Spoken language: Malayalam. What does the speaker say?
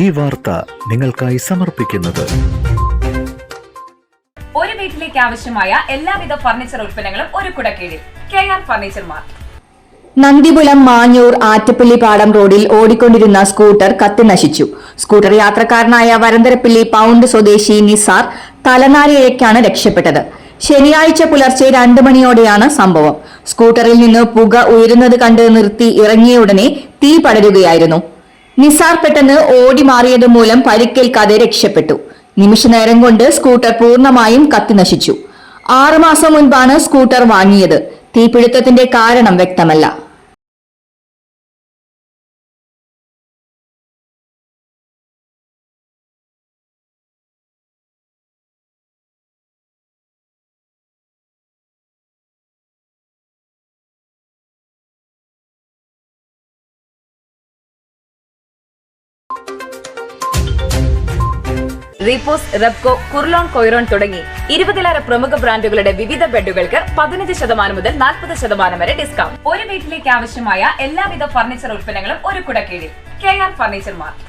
ഈ വാർത്ത നിങ്ങൾക്കായി സമർപ്പിക്കുന്നത്. ഒരു വീട്ടിലേക്ക് ആവശ്യമായ എല്ലാവിധ ഫർണിച്ചർ ഉൽപ്പന്നങ്ങളും ഒരു കുടക്കീഴിൽ. K R furniture mart. Nandipulam Manjoor Attappilly പാടം റോഡിൽ ഓടിക്കൊണ്ടിരുന്ന സ്കൂട്ടർ കത്തി നശിച്ചു. സ്കൂട്ടർ യാത്രക്കാരനായ വരന്തരപ്പള്ളി പൗണ്ട് സ്വദേശി നിസാർ തലനാരിഴയ്ക്കാണ് രക്ഷപ്പെട്ടത്. ശനിയാഴ്ച പുലർച്ചെ രണ്ടു മണിയോടെയാണ് സംഭവം. സ്കൂട്ടറിൽ നിന്ന് പുക ഉയരുന്നത് കണ്ട് നിർത്തി ഇറങ്ങിയ ഉടനെ തീ പടരുകയായിരുന്നു. നിസാർ പെട്ടെന്ന് ഓടി മാറിയത് മൂലം പരിക്കേൽക്കാതെ രക്ഷപ്പെട്ടു. നിമിഷനേരം കൊണ്ട് സ്കൂട്ടർ പൂർണമായും കത്തിനശിച്ചു ആറുമാസം മുൻപാണ് സ്കൂട്ടർ വാങ്ങിയത്. തീപിടുത്തത്തിന്റെ കാരണം വ്യക്തമല്ല. റീപോസ് റെപ്കോ കുർലോൺ കൊയ്റോൺ തുടങ്ങി ഇരുപതിലേറെ പ്രമുഖ ബ്രാൻഡുകളുടെ വിവിധ ബെഡുകൾക്ക് പതിനഞ്ച് ശതമാനം മുതൽ നാൽപ്പത് ശതമാനം വരെ ഡിസ്കൗണ്ട്. ഒരു വീട്ടിലേക്ക് ആവശ്യമായ എല്ലാവിധ ഫർണിച്ചർ ഉൽപ്പന്നങ്ങളും ഒരു കുടക്കീഴിൽ. K R furniture mart